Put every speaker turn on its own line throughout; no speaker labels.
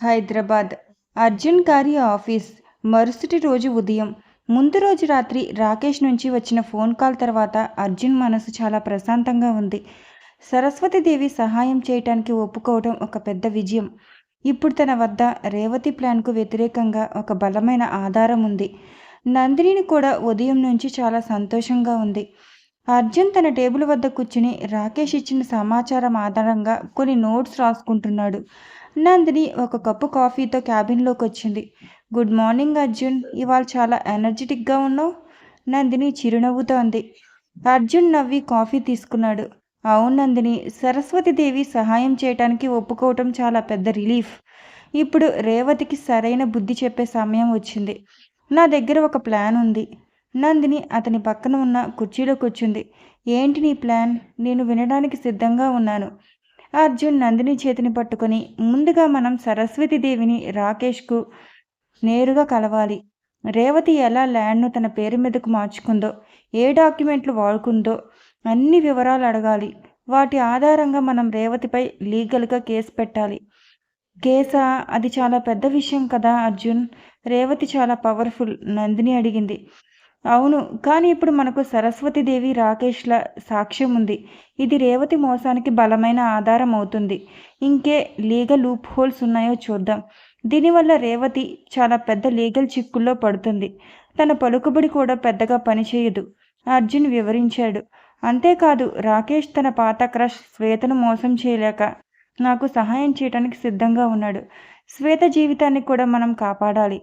హైదరాబాద్. అర్జున్ గారి ఆఫీస్ మరుసటి రోజు ఉదయం. ముందు రోజు రాత్రి రాకేష్ నుంచి వచ్చిన ఫోన్ కాల్ తర్వాత అర్జున్ మనసు చాలా ప్రశాంతంగా ఉంది. సరస్వతీదేవి సహాయం చేయటానికి ఒప్పుకోవడం ఒక పెద్ద విజయం. ఇప్పుడు తన వద్ద రేవతి ప్లాన్కు వ్యతిరేకంగా ఒక బలమైన ఆధారం ఉంది. నందినిని కూడా ఉదయం నుంచి చాలా సంతోషంగా ఉంది. అర్జున్ తన టేబుల్ వద్ద కూర్చుని రాకేష్ ఇచ్చిన సమాచారం ఆధారంగా కొన్ని నోట్స్ రాసుకుంటున్నాడు. నందిని ఒక కప్పు కాఫీతో క్యాబిన్లోకి వచ్చింది. గుడ్ మార్నింగ్ అర్జున్ ఇవాళ చాలా ఎనర్జెటిక్గా ఉన్నావు? నందిని చిరునవ్వుతో అంది అర్జున్ నవ్వి కాఫీ తీసుకున్నాడు. అవును నందిని సరస్వతీదేవి సహాయం చేయటానికి ఒప్పుకోవటం చాలా పెద్ద రిలీఫ్. ఇప్పుడు రేవతికి సరైన బుద్ధి చెప్పే సమయం వచ్చింది. నా దగ్గర ఒక ప్లాన్ ఉంది. నందిని అతని పక్కన ఉన్న కుర్చీలో కూర్చుంది. ఏంటి నీ ప్లాన్? నేను వినడానికి సిద్ధంగా ఉన్నాను. అర్జున్ నందిని చేతిని పట్టుకొని ముందుగా మనం సరస్వతీదేవిని రాకేష్కు నేరుగా కలవాలి. రేవతి ఎలా ల్యాండ్ను తన పేరు మీదకు మార్చుకుందో ఏ డాక్యుమెంట్లు వాడుకుందో అన్ని వివరాలు అడగాలి. వాటి ఆధారంగా మనం రేవతిపై లీగల్గా కేసు పెట్టాలి. కేసా? అది చాలా పెద్ద విషయం కదా అర్జున్. రేవతి చాలా పవర్ఫుల్ నందిని అడిగింది. అవును కానీ ఇప్పుడు మనకు సరస్వతీదేవి రాకేష్ల సాక్ష్యం ఉంది. ఇది రేవతి మోసానికి బలమైన ఆధారం అవుతుంది. ఇంకే లీగల్ లూప్ హోల్స్ ఉన్నాయో చూద్దాం. దీనివల్ల రేవతి చాలా పెద్ద లీగల్ చిక్కుల్లో పడుతుంది. తన పలుకుబడి కూడా పెద్దగా పనిచేయదు అర్జున్ వివరించాడు. అంతేకాదు రాకేష్ తన పాత క్రష్ శ్వేతను మోసం చేయలేక నాకు సహాయం చేయడానికి సిద్ధంగా ఉన్నాడు. శ్వేత జీవితాన్ని కూడా మనం కాపాడాలి.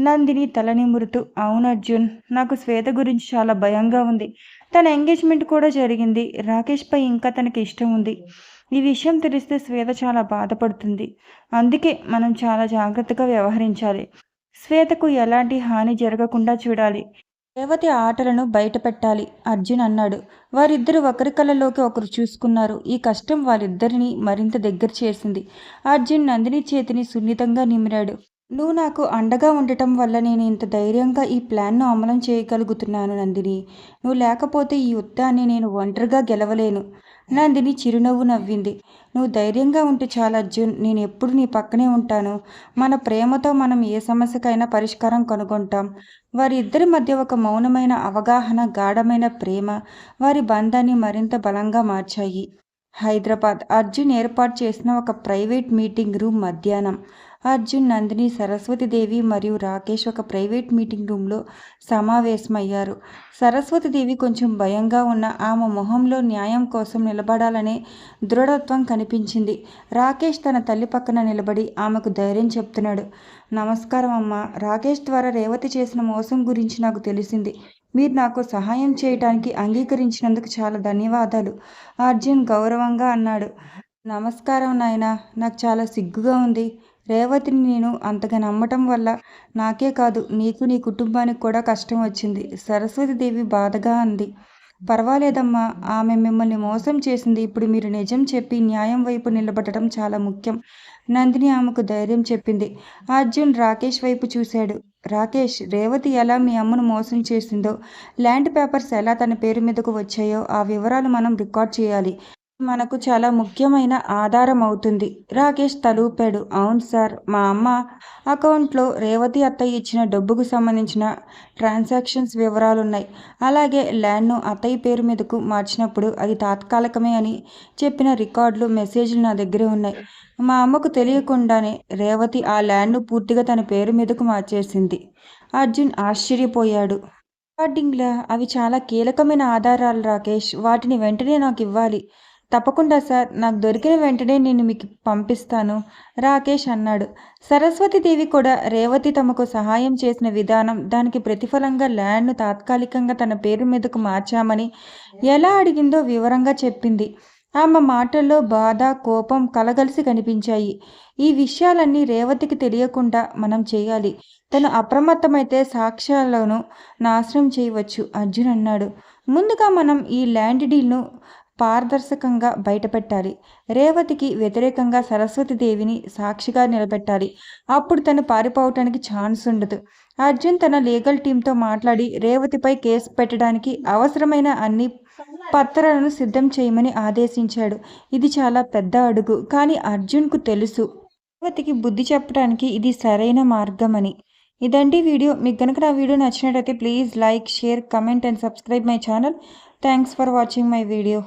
నందిని తలనిమురుతూ అవును అర్జున్ నాకు శ్వేత గురించి చాలా భయంగా ఉంది. తన ఎంగేజ్మెంట్ కూడా జరిగింది. రాకేష్పై ఇంకా తనకి ఇష్టం ఉంది. ఈ విషయం తెలిస్తే శ్వేత చాలా బాధపడుతుంది. అందుకే మనం చాలా జాగ్రత్తగా వ్యవహరించాలి. శ్వేతకు ఎలాంటి హాని జరగకుండా చూడాలి. రేవతి ఆటలను బయట పెట్టాలి అర్జున్ అన్నాడు. వారిద్దరు ఒకరి కళ్ళలోకి ఒకరు చూసుకున్నారు. ఈ కష్టం వారిద్దరిని మరింత దగ్గర చేసింది. అర్జున్ నందిని చేతిని సున్నితంగా నిమిరాడు. నువ్వు నాకు అండగా ఉండటం వల్ల నేను ఇంత ధైర్యంగా ఈ ప్లాన్ను అమలం చేయగలుగుతున్నాను నందిని. నువ్వు లేకపోతే ఈ యుద్ధాన్ని నేను ఒంటరిగా గెలవలేను. నందిని చిరునవ్వు నవ్వింది. నువ్వు ధైర్యంగా ఉంటే చాలా అర్జున్. నేను ఎప్పుడు నీ పక్కనే ఉంటాను. మన ప్రేమతో మనం ఏ సమస్యకైనా పరిష్కారం కనుగొంటాం. వారిద్దరి మధ్య ఒక మౌనమైన అవగాహన గాఢమైన ప్రేమ వారి బంధాన్ని మరింత బలంగా మార్చాయి. హైదరాబాద్. అర్జున్ ఏర్పాటు చేసిన ఒక ప్రైవేట్ మీటింగ్ రూమ్ మధ్యాహ్నం. అర్జున్ నందిని సరస్వతిదేవి మరియు రాకేష్ ఒక ప్రైవేట్ మీటింగ్ రూమ్లో సమావేశమయ్యారు. సరస్వతిదేవి కొంచెం భయంగా ఉన్న ఆమె మొహంలో న్యాయం కోసం నిలబడాలనే దృఢత్వం కనిపించింది. రాకేష్ తన తల్లి పక్కన నిలబడి ఆమెకు ధైర్యం చెప్తున్నాడు. నమస్కారం అమ్మ రాకేష్ ద్వారా రేవతి చేసిన మోసం గురించి నాకు తెలిసింది. మీరు నాకు సహాయం చేయటానికి అంగీకరించినందుకు చాలా ధన్యవాదాలు. అర్జున్ గౌరవంగా అన్నాడు. నమస్కారం నాయన. నాకు చాలా సిగ్గుగా ఉంది. రేవతిని నేను అంతగా నమ్మటం వల్ల నాకే కాదు నీకు నీ కుటుంబానికి కూడా కష్టం వచ్చింది. సరస్వతీదేవి బాధగా అంది. పర్వాలేదమ్మా ఆమె మిమ్మల్ని మోసం చేసింది. ఇప్పుడు మీరు నిజం చెప్పి న్యాయం వైపు నిలబడటం చాలా ముఖ్యం. నందిని ఆమెకు ధైర్యం చెప్పింది. అర్జున్ రాకేష్ వైపు చూశాడు. రాకేష్ రేవతి ఎలా మీ అమ్మను మోసం చేసిందో ల్యాండ్ పేపర్స్ ఎలా తన పేరు మీదకు వచ్చాయో ఆ వివరాలు మనం రికార్డ్ చేయాలి. మనకు చాలా ముఖ్యమైన ఆధారం అవుతుంది రాకేష్ తలూపాడు అవును సార్ మా అమ్మ అకౌంట్లో రేవతి అత్తయ్య ఇచ్చిన డబ్బుకు సంబంధించిన ట్రాన్సాక్షన్స్ వివరాలు ఉన్నాయి అలాగే ల్యాండ్ను అత్తయ్య పేరు మీదకు మార్చినప్పుడు అది తాత్కాలికమే అని చెప్పిన రికార్డులు మెసేజ్లు నా దగ్గర ఉన్నాయి. మా అమ్మకు తెలియకుండానే రేవతి ఆ ల్యాండ్ను పూర్తిగా తన పేరు మీదకు మార్చేసింది. అర్జున్ ఆశ్చర్యపోయాడు. రికార్డింగ్లా? అవి చాలా కీలకమైన ఆధారాలు రాకేష్. వాటిని వెంటనే నాకు ఇవ్వాలి. తప్పకుండా సార్. నాకు దొరికిన వెంటనే నేను మీకు పంపిస్తాను. రాకేష్ అన్నాడు. సరస్వతీదేవి కూడా రేవతి తమకు సహాయం చేసిన విధానం దానికి ప్రతిఫలంగా ల్యాండ్ను తాత్కాలికంగా తన పేరు మీదకు మార్చామని ఎలా అడిగిందో వివరంగా చెప్పింది. ఆమె మాటల్లో బాధ కోపం కలగలిసి కనిపించాయి. ఈ విషయాలన్నీ రేవతికి తెలియకుండా మనం చేయాలి. తను అప్రమత్తమైతే సాక్ష్యాలను నాశనం చేయవచ్చు అర్జున్ అన్నాడు. ముందుగా మనం ఈ ల్యాండ్ డీల్ను పారదర్శకంగా బయటపెట్టాలి. రేవతికి వ్యతిరేకంగా సరస్వతిదేవిని సాక్షిగా నిలబెట్టాలి. అప్పుడు తను పారిపోవటానికి ఛాన్స్ ఉండదు. అర్జున్ తన లీగల్ టీంతో మాట్లాడి రేవతిపై కేసు పెట్టడానికి అవసరమైన అన్ని పత్రాలను సిద్ధం చేయమని ఆదేశించాడు. ఇది చాలా పెద్ద అడుగు కానీ అర్జున్కు తెలుసు. రేవతికి బుద్ధి చెప్పడానికి ఇది సరైన మార్గమని. ఇదండి వీడియో. మీకు కనుక నా వీడియో నచ్చినట్టయితే please like share comment and subscribe my channel. Thanks for watching my video.